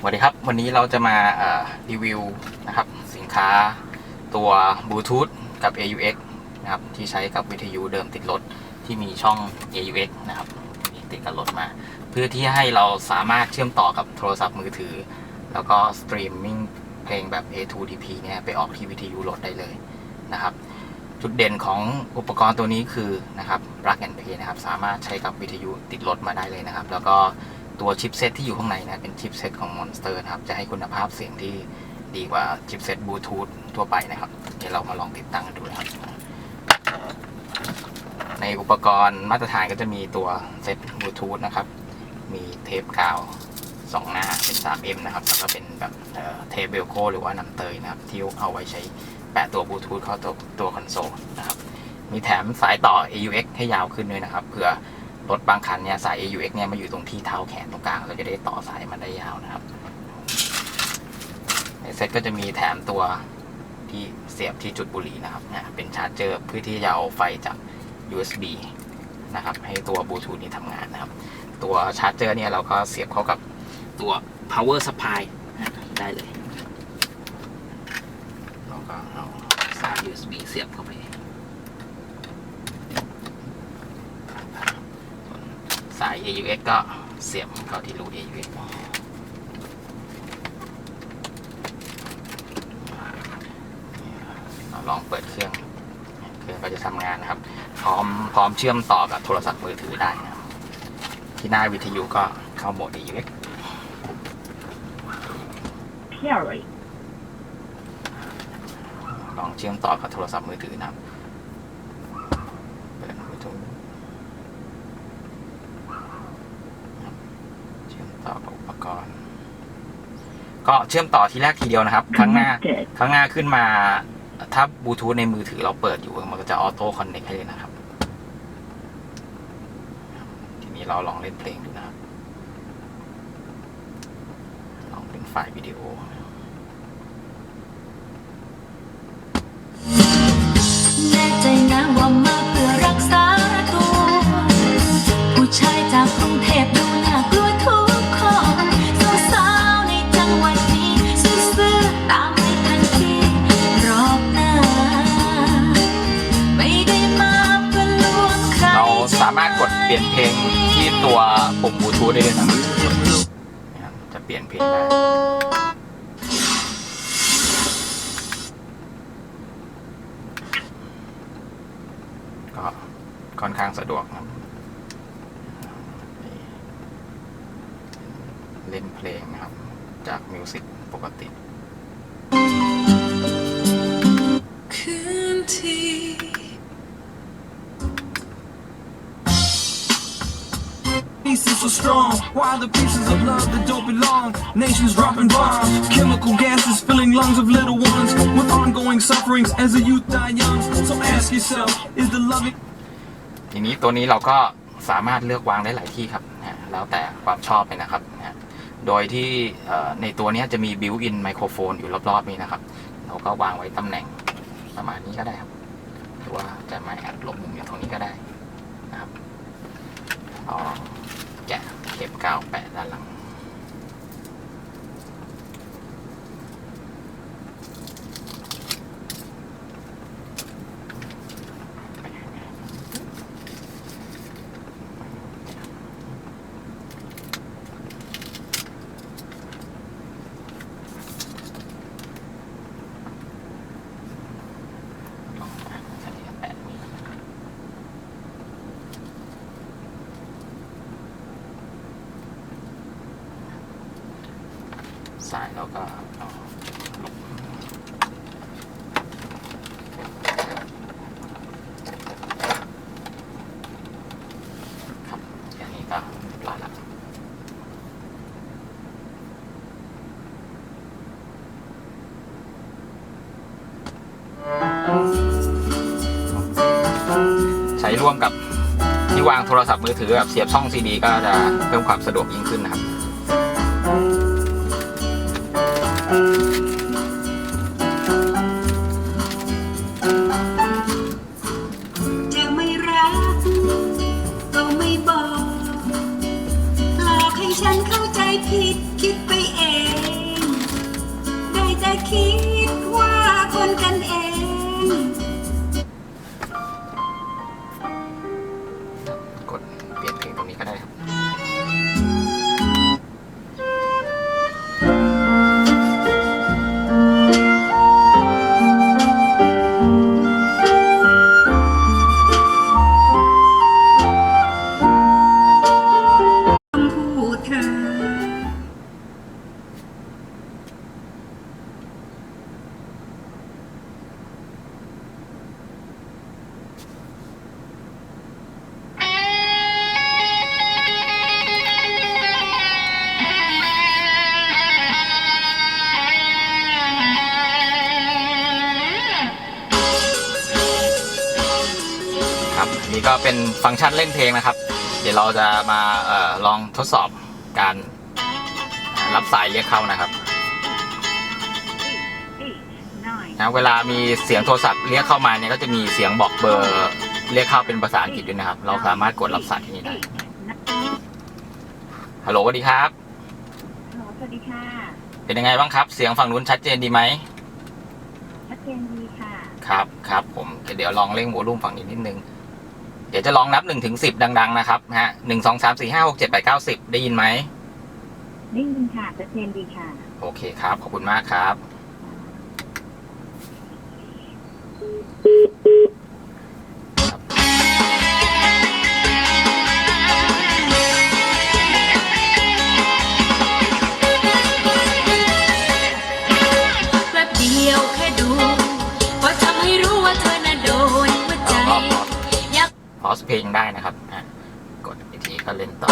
สวัสดีครับ วันนี้เราจะมารีวิวนะครับสินค้าตัวบลูทูธกับ AUX นะครับที่ใช้กับวิทยุเดิมติดรถที่มีช่อง AUX นะครับติดกับรถมา เพื่อที่ให้เราสามารถเชื่อมต่อกับโทรศัพท์มือถือ แล้วก็สตรีมมิ่งเพลงแบบ A2DP เนี่ยไปออกที่วิทยุรถได้เลยนะครับจุดเด่นของอุปกรณ์ตัวนี้คือนะครับ plug and play นะครับสามารถใช้กับวิทยุติดรถมาได้เลยนะครับ แล้วก็ ตัวชิปเซตที่อยู่ข้างในนะเป็นชิปเซตของ Monster นะครับ จะให้คุณภาพเสียงที่ดีกว่าชิปเซตบลูทูธทั่วไปนะครับ เดี๋ยวเรามาลองติดตั้งกันดูนะครับ ในอุปกรณ์มาตรฐานก็จะมีตัวเซตบลูทูธนะครับ มีเทปกาวสองหน้าเป็น 3M นะครับ แล้วก็เป็นแบบเทปเบลโคหรือว่าน้ำเตยนะครับ ที่เอาไว้ใช้แปะตัวบลูทูธเข้าตัวตัวคอนโซลนะครับ มีแถมสายต่อ AUX ให้ยาวขึ้นด้วยนะครับเผื่อ รถบางคันเนี่ยสาย AUX เนี่ยมาอยู่ตรงที่เท้าแขนตรงกลางเราจะได้ต่อสายมันได้ยาวนะครับในเซ็ตก็จะมีแถมตัวที่เสียบที่จุดบุหรี่นะครับนะเป็นชาร์จเจอร์เพื่อที่จะเอาไฟจาก USB นะครับ ให้ตัวบลูทูธนี้ทำงานนะครับ ตัวชาร์จเจอร์เนี่ยเราก็เสียบเข้ากับตัว power supply ได้เลยเราก็เอาสาย USB เสียบเข้าไป สาย AUX ก็เสียบเข้าที่รู AUX เราลองเปิดเครื่อง เครื่องก็จะทำงานนะครับ พร้อมพร้อมเชื่อมต่อกับโทรศัพท์มือถือได้นะครับ ที่หน้าวิทยุก็เข้าโหมด AUX Perry. ลองเชื่อมต่อกับโทรศัพท์มือถือนะครับเปิดมือถือเชื่อมต่อ กับอุปกรณ์ก็เชื่อมต่อทีแรกทีเดียวนะครับครั้งหน้า Connected. ครั้างหน้าขึ้นมา ถ้าบลูทูธในมือถือเราเปิดอยู่มันก็จะออโต้คอนเน c t ให้เลยนะครับ ทีนี้เราลองเล่นเพลงดูนะครับ ลองเป็นไฟล์วิดีโอแน่ใจนะว่ามาเพื่อรักษาตัวผู้ชายจากกรุงเทพ ได้เลยนะครับนะครับจะเปลี่ยนเพลงได้ก็ค่อนข้างสะดวกครับเล่นเพลงนะครับ จากมิวสิกปกติ Peace is so strong. Why the pieces of love that don't belong? Nations dropping bombs. Chemical gases filling lungs of little ones with ongoing sufferings as the youth die young. So ask yourself, is the loving ทีนี้ตัวนี้เราก็สามารถเลือกวางได้หลายที่ครับนะแล้วแต่ความชอบเลยนะครับนะโดยที่เอ่อในตัวเนี้ยจะมีบิวอินไมโครโฟนอยู่รอบๆนี้นะครับ เราก็วางไว้ตำแหน่งประมาณนี้ก็ได้ครับ หรือว่าจะมาแอบหลบมุมอยู่ตรงนี้ก็ได้นะครับลองแกะเข็บกาว แปะด้านหลัง ลองมาอันนี้ก็แปะนี่ สายเราก็ลงครับอันนี้ก็เรียบร้อยแล้วใช้ร่วมกับที่วางโทรศัพท์มือถือแบบเสียบช่องซีดีก็จะเพิ่มความสะดวกยิ่งขึ้นนะครับ that key. ก็เป็นฟังก์ชันเล่นเพลงนะครับ เดี๋ยวเราจะมาเออลองทดสอบการรับสายเรียกเข้านะครับนะเวลามีเสียงโทรศัพท์เรียกเข้ามาเนี่ยก็จะมีเสียงบอกเบอร์เรียกเข้าเป็นภาษาอังกฤษด้วยนะครับ เราสามารถกดรับสายที่นี่ได้ฮัลโหลสวัสดีครับฮัลโหลสวัสดีค่ะ เป็นยังไงบ้างครับ เสียงฝั่งนู้นชัดเจนดีไหมชัดเจนดีค่ะ ครับครับผมเดี๋ยวลองเร่งโวลูมฝั่งนี้นิดนึง เดี๋ยวจะลองนับหนึ่งถึงสิบดัง ๆ นะครับฮะหนึ่งสองสามสี่ห้าหกเจ็ดแปดเก้าสิบได้ยินไหมได้ยินค่ะชัดเจนดีค่ะ โอเคครับ ขอบคุณมากครับ พอสเพลงได้นะครับกดอีกทีก็เล่นต่อ